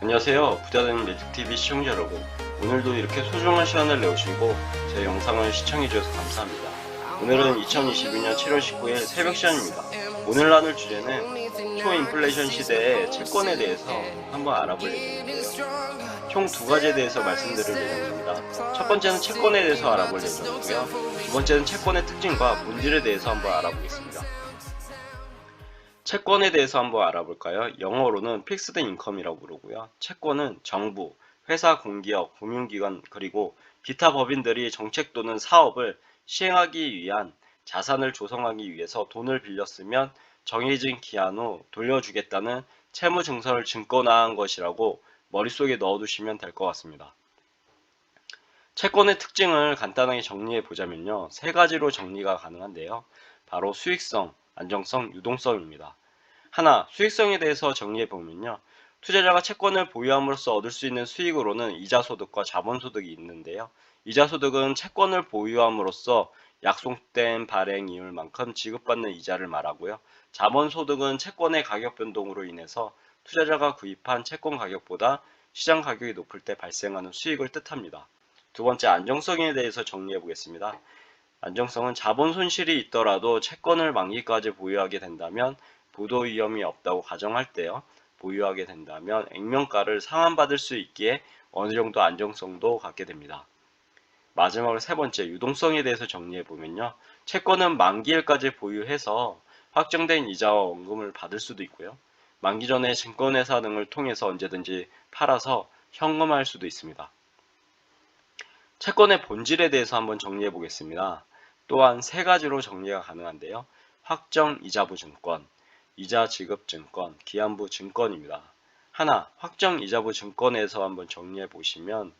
안녕하세요. 부자되는 매직TV 시청자 여러분. 오늘도 이렇게 소중한 시간을 내오시고 제 영상을 시청해주셔서 감사합니다. 오늘은 2022년 7월 19일 새벽 시간입니다. 오늘 나눌 주제는 초인플레이션 시대의 채권에 대해서 한번 알아볼 예정인데요. 총 두 가지에 대해서 말씀드릴 예정입니다. 첫 번째는 채권에 대해서 알아볼 예정이고요. 두 번째는 채권의 특징과 본질에 대해서 한번 알아보겠습니다. 채권에 대해서 한번 알아볼까요? 영어로는 픽스드 인컴이라고 부르고요. 채권은 정부, 회사, 공기업, 금융기관 그리고 기타 법인들이 정책 또는 사업을 시행하기 위한 자산을 조성하기 위해서 돈을 빌렸으면 정해진 기한 후 돌려주겠다는 채무 증서를 증권화한 것이라고 머릿속에 넣어두시면 될 것 같습니다. 채권의 특징을 간단하게 정리해 보자면요. 세 가지로 정리가 가능한데요. 바로 수익성, 안정성, 유동성입니다. 하나, 수익성에 대해서 정리해 보면요. 투자자가 채권을 보유함으로써 얻을 수 있는 수익으로는 이자 소득과 자본 소득이 있는데요. 이자 소득은 채권을 보유함으로써 약속된 발행 이율만큼 지급받는 이자를 말하고요. 자본 소득은 채권의 가격 변동으로 인해서 투자자가 구입한 채권 가격보다 시장 가격이 높을 때 발생하는 수익을 뜻합니다. 두 번째 안정성에 대해서 정리해 보겠습니다. 안정성은 자본 손실이 있더라도 채권을 만기까지 보유하게 된다면 부도 위험이 없다고 가정할 때요. 보유하게 된다면 액면가를 상환받을 수 있기에 어느 정도 안정성도 갖게 됩니다. 마지막으로 세 번째 유동성에 대해서 정리해 보면요. 채권은 만기일까지 보유해서 확정된 이자와 원금을 받을 수도 있고요. 만기 전에 증권회사 등을 통해서 언제든지 팔아서 현금화할 수도 있습니다. 채권의 본질에 대해서 한번 정리해 보겠습니다. 또한 세 가지로 정리가 가능한데요. 확정 이자부 증권, 이자 지급 증권, 기한부 증권입니다. 하나, 확정 이자부 증권에서 한번 정리해 보시면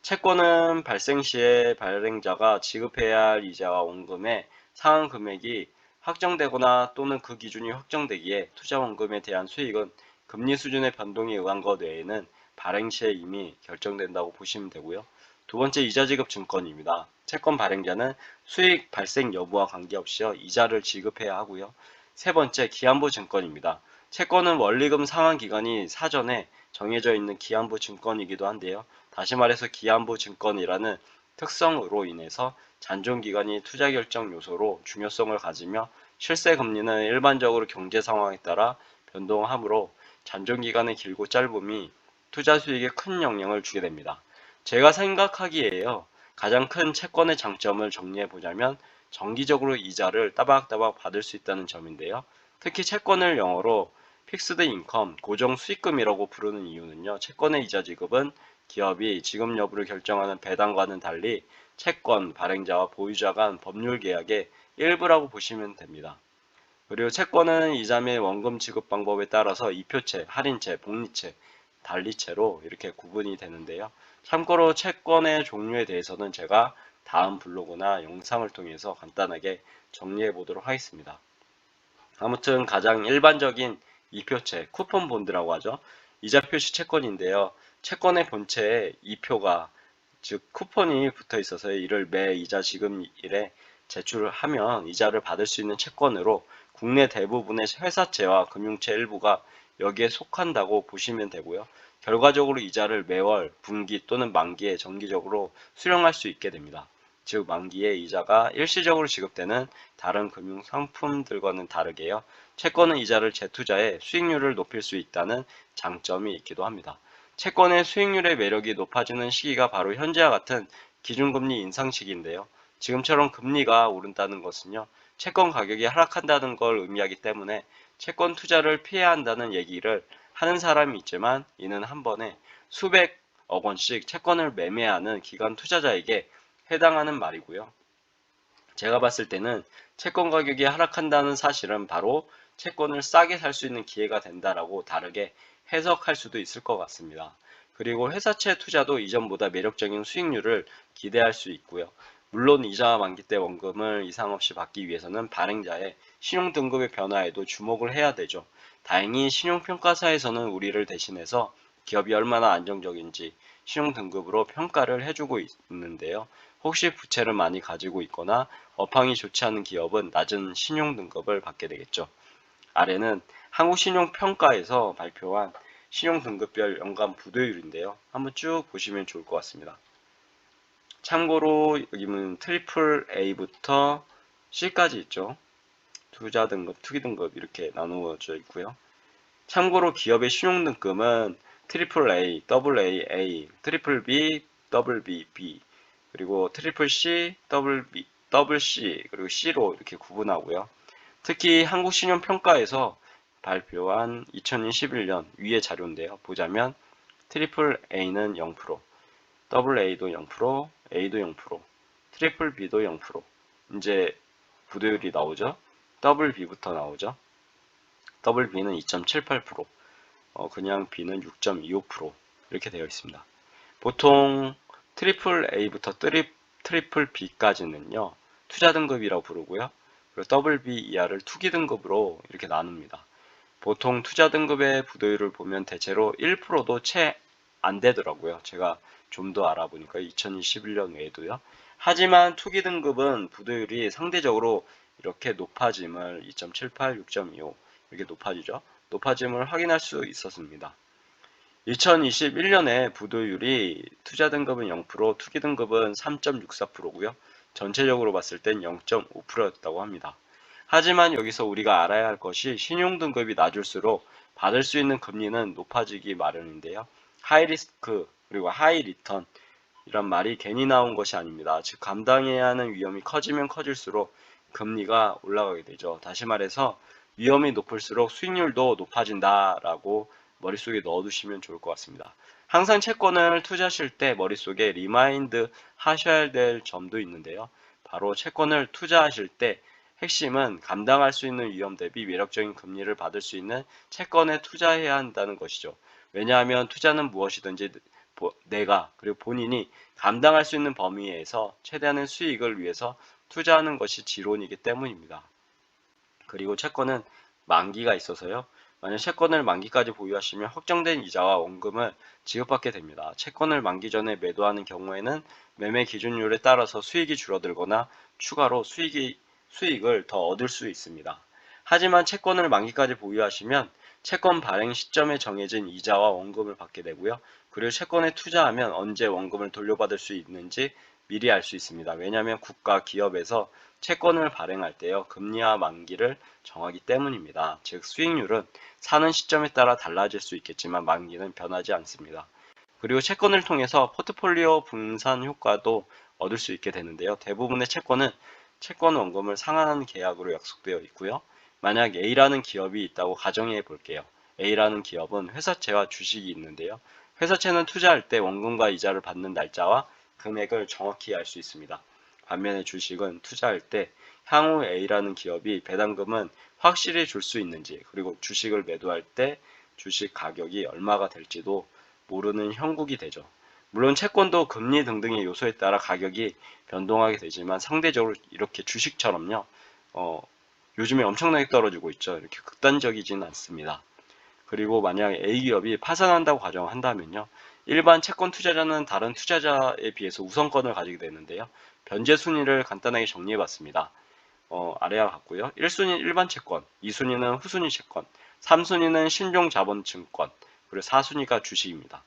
채권은 발생 시에 발행자가 지급해야 할 이자와 원금의 상한 금액이 확정되거나 또는 그 기준이 확정되기에 투자 원금에 대한 수익은 금리 수준의 변동에 의한 것 외에는 발행 시에 이미 결정된다고 보시면 되고요. 두 번째 이자 지급 증권입니다. 채권 발행자는 수익 발생 여부와 관계없이 이자를 지급해야 하고요. 세 번째 기한부 증권입니다. 채권은 원리금 상환 기간이 사전에 정해져 있는 기한부 증권이기도 한데요. 다시 말해서 기한부 증권이라는 특성으로 인해서 잔존 기간이 투자 결정 요소로 중요성을 가지며 실세 금리는 일반적으로 경제 상황에 따라 변동하므로 잔존 기간의 길고 짧음이 투자 수익에 큰 영향을 주게 됩니다. 제가 생각하기에요. 가장 큰 채권의 장점을 정리해 보자면 정기적으로 이자를 따박따박 받을 수 있다는 점인데요. 특히 채권을 영어로 픽스드 인컴, 고정 수익금이라고 부르는 이유는요. 채권의 이자 지급은 기업이 지급 여부를 결정하는 배당과는 달리 채권 발행자와 보유자 간 법률 계약의 일부라고 보시면 됩니다. 그리고 채권은 이자 및 원금 지급 방법에 따라서 이표채, 할인채, 복리채, 달리채로 이렇게 구분이 되는데요. 참고로 채권의 종류에 대해서는 제가 다음 블로그나 영상을 통해서 간단하게 정리해 보도록 하겠습니다. 아무튼 가장 일반적인 이표채, 쿠폰 본드라고 하죠. 이자 표시 채권인데요. 채권의 본체에 이표가 즉 쿠폰이 붙어 있어서 이를 매 이자 지급일에 제출을 하면 이자를 받을 수 있는 채권으로 국내 대부분의 회사채와 금융채 일부가 여기에 속한다고 보시면 되고요. 결과적으로 이자를 매월, 분기 또는 만기에 정기적으로 수령할 수 있게 됩니다. 즉 만기에 이자가 일시적으로 지급되는 다른 금융 상품들과는 다르게요. 채권은 이자를 재투자해 수익률을 높일 수 있다는 장점이 있기도 합니다. 채권의 수익률의 매력이 높아지는 시기가 바로 현재와 같은 기준금리 인상 시기인데요. 지금처럼 금리가 오른다는 것은요. 채권 가격이 하락한다는 걸 의미하기 때문에 채권 투자를 피해야 한다는 얘기를 하는 사람이 있지만 이는 한 번에 수백억 원씩 채권을 매매하는 기관 투자자에게 해당하는 말이고요. 제가 봤을 때는 채권 가격이 하락한다는 사실은 바로 채권을 싸게 살 수 있는 기회가 된다라고 다르게 해석할 수도 있을 것 같습니다. 그리고 회사채 투자도 이전보다 매력적인 수익률을 기대할 수 있고요. 물론 이자와 만기 때 원금을 이상 없이 받기 위해서는 발행자의 신용 등급의 변화에도 주목을 해야 되죠. 다행히 신용평가사에서는 우리를 대신해서 기업이 얼마나 안정적인지 신용 등급으로 평가를 해주고 있는데요. 혹시 부채를 많이 가지고 있거나 업황이 좋지 않은 기업은 낮은 신용 등급을 받게 되겠죠. 아래는 한국신용평가에서 발표한 신용등급별 연간 부도율인데요. 한번 쭉 보시면 좋을 것 같습니다. 참고로 여기는 트리플 A부터 C까지 있죠. 투자 등급, 투기 등급 이렇게 나누어져 있고요. 참고로 기업의 신용 등급은 트리플 A, 더블 A, A, 트리플 B, 더블 B, B, 그리고 트리플 C, 더블 B, 더블 C, 그리고 C로 이렇게 구분하고요. 특히 한국 신용 평가에서 발표한 2021년 위의 자료인데요. 보자면 트리플 A는 0%, 더블 A도 0%, A도 0%, 트리플 B도 0%. 이제 부도율이 나오죠. 더블 B부터 나오죠. 더블 B는 2.78%, 어, 그냥 B는 6.25% 이렇게 되어 있습니다. 보통 트리플 A부터 트리, 트리플 B까지는요. 투자 등급이라고 부르고요. 그리고 더블 B 이하를 투기 등급으로 이렇게 나눕니다. 보통 투자 등급의 부도율을 보면 대체로 1%도 채 안 되더라고요. 제가 좀 더 알아보니까 2021년 외에도요. 하지만 투기 등급은 부도율이 상대적으로 이렇게 높아짐을 2.78, 6.25 이렇게 높아지죠. 높아짐을 확인할 수 있었습니다. 2021년에 부도율이 투자 등급은 0%, 투기 등급은 3.64%고요. 전체적으로 봤을 땐 0.5%였다고 합니다. 하지만 여기서 우리가 알아야 할 것이 신용 등급이 낮을수록 받을 수 있는 금리는 높아지기 마련인데요. 하이 리스크 그리고 하이 리턴 이런 말이 괜히 나온 것이 아닙니다. 즉 감당해야 하는 위험이 커지면 커질수록 금리가 올라가게 되죠. 다시 말해서 위험이 높을수록 수익률도 높아진다라고 머릿속에 넣어두시면 좋을 것 같습니다. 항상 채권을 투자하실 때 머릿속에 리마인드 하셔야 될 점도 있는데요. 바로 채권을 투자하실 때 핵심은 감당할 수 있는 위험 대비 매력적인 금리를 받을 수 있는 채권에 투자해야 한다는 것이죠. 왜냐하면 투자는 무엇이든지 내가 그리고 본인이 감당할 수 있는 범위에서 최대한의 수익을 위해서 투자하는 것이 지론이기 때문입니다. 그리고 채권은 만기가 있어서요. 만약 채권을 만기까지 보유하시면 확정된 이자와 원금을 지급받게 됩니다. 채권을 만기 전에 매도하는 경우에는 매매 기준율에 따라서 수익이 줄어들거나 추가로 수익이, 수익을 더 얻을 수 있습니다. 하지만 채권을 만기까지 보유하시면 채권 발행 시점에 정해진 이자와 원금을 받게 되고요. 그리고 채권에 투자하면 언제 원금을 돌려받을 수 있는지 미리 알 수 있습니다. 왜냐하면 국가 기업에서 채권을 발행할 때요. 금리와 만기를 정하기 때문입니다. 즉 수익률은 사는 시점에 따라 달라질 수 있겠지만 만기는 변하지 않습니다. 그리고 채권을 통해서 포트폴리오 분산 효과도 얻을 수 있게 되는데요. 대부분의 채권은 채권 원금을 상환하는 계약으로 약속되어 있고요. 만약 A라는 기업이 있다고 가정해 볼게요. A라는 기업은 회사채와 주식이 있는데요. 회사채는 투자할 때 원금과 이자를 받는 날짜와 금액을 정확히 알 수 있습니다. 반면에 주식은 투자할 때 향후 A라는 기업이 배당금은 확실히 줄 수 있는지 그리고 주식을 매도할 때 주식 가격이 얼마가 될지도 모르는 형국이 되죠. 물론 채권도 금리 등등의 요소에 따라 가격이 변동하게 되지만 상대적으로 이렇게 주식처럼요. 어, 요즘에 엄청나게 떨어지고 있죠. 이렇게 극단적이지는 않습니다. 그리고 만약 A 기업이 파산한다고 가정한다면요. 일반 채권 투자자는 다른 투자자에 비해서 우선권을 가지게 되는데요. 변제 순위를 간단하게 정리해 봤습니다. 어, 아래와 같고요. 1순위 일반 채권, 2순위는 후순위 채권, 3순위는 신종 자본 증권, 그리고 4순위가 주식입니다.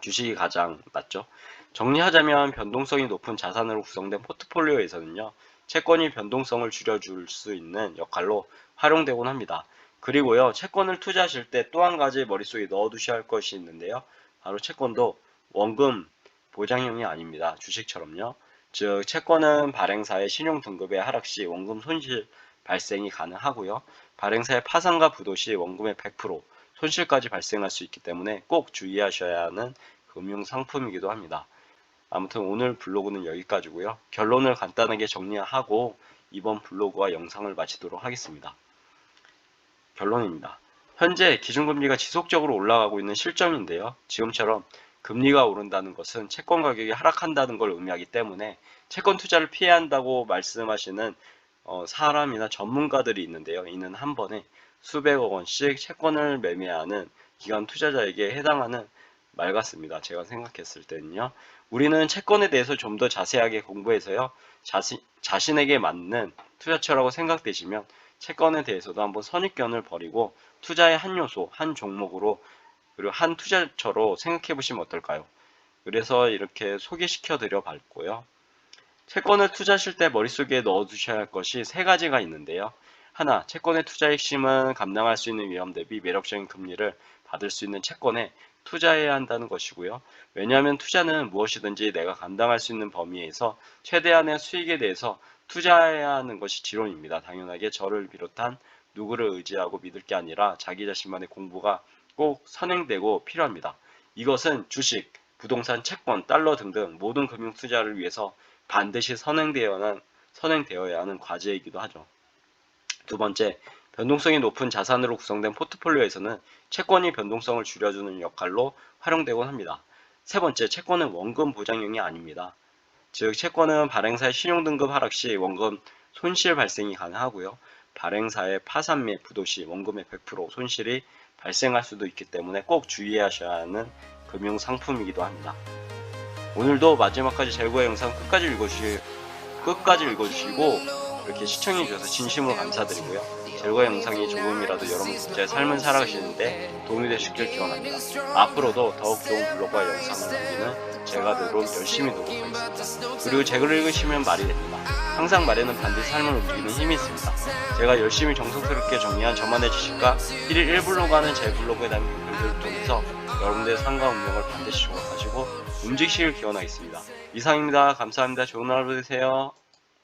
주식이 가장 낮죠. 정리하자면 변동성이 높은 자산으로 구성된 포트폴리오에서는요. 채권이 변동성을 줄여줄 수 있는 역할로 활용되곤 합니다. 그리고요. 채권을 투자하실 때 또 한 가지 머릿속에 넣어두셔야 할 것이 있는데요. 바로 채권도 원금 보장형이 아닙니다. 주식처럼요. 즉 채권은 발행사의 신용 등급의 하락 시 원금 손실 발생이 가능하고요. 발행사의 파산과 부도 시 원금의 100% 손실까지 발생할 수 있기 때문에 꼭 주의하셔야 하는 금융 상품이기도 합니다. 아무튼 오늘 블로그는 여기까지고요. 결론을 간단하게 정리하고 이번 블로그와 영상을 마치도록 하겠습니다. 결론입니다. 현재 기준금리가 지속적으로 올라가고 있는 실정인데요. 지금처럼 금리가 오른다는 것은 채권 가격이 하락한다는 걸 의미하기 때문에 채권 투자를 피해야 한다고 말씀하시는 어, 사람이나 전문가들이 있는데요. 이는 한 번에 수백억 원씩 채권을 매매하는 기관 투자자에게 해당하는 말 같습니다. 제가 생각했을 때는요. 우리는 채권에 대해서 좀 더 자세하게 공부해서요. 자신, 자신에게 맞는 투자처라고 생각되시면 채권에 대해서도 한번 선입견을 버리고 투자의 한 요소, 한 종목으로 그리고 한 투자처로 생각해 보시면 어떨까요? 그래서 이렇게 소개시켜 드려 봤고요. 채권을 투자하실 때 머릿속에 넣어 두셔야 할 것이 세 가지가 있는데요. 하나, 채권의 투자 핵심은 감당할 수 있는 위험 대비 매력적인 금리를 받을 수 있는 채권에 투자해야 한다는 것이고요. 왜냐하면 투자는 무엇이든지 내가 감당할 수 있는 범위에서 최대한의 수익에 대해서 투자해야 하는 것이 지론입니다. 당연하게 저를 비롯한 누구를 의지하고 믿을 게 아니라 자기 자신만의 공부가 꼭 선행되고 필요합니다. 이것은 주식, 부동산, 채권, 달러 등등 모든 금융 투자를 위해서 반드시 선행되어야, 선행되어야 하는 과제이기도 하죠. 두 번째, 변동성이 높은 자산으로 구성된 포트폴리오에서는 채권이 변동성을 줄여주는 역할로 활용되곤 합니다. 세 번째, 채권은 원금 보장형이 아닙니다. 즉, 채권은 발행사의 신용등급 하락 시 원금 손실 발생이 가능하고요. 발행사의 파산 및 부도 시 원금의 100% 손실이 발생할 수도 있기 때문에 꼭 주의하셔야 하는 금융 상품이기도 합니다. 오늘도 마지막까지 제고의 영상 끝까지 읽어주시, 끝까지 읽어주시고 이렇게 시청해 주셔서 진심으로 감사드리고요. 제고의 영상이 조금이라도 여러분 각자의 삶을 살아가시는데 도움이 되시길 기원합니다. 앞으로도 더욱 좋은 블로그와 영상을 남기는 제가 되도록 열심히 노력하겠습니다. 그리고 제 글을 읽으시면 말이 됩니다. 항상 말에는 반드시 삶을 움직이는 힘이 있습니다. 제가 열심히 정성스럽게 정리한 저만의 지식과 1일 1블로그 하는 제 블로그에 담긴 글들을 통해서 여러분들의 삶과 운명을 반드시 조각하시고 움직이시길 기원하겠습니다. 이상입니다. 감사합니다. 좋은 하루 되세요.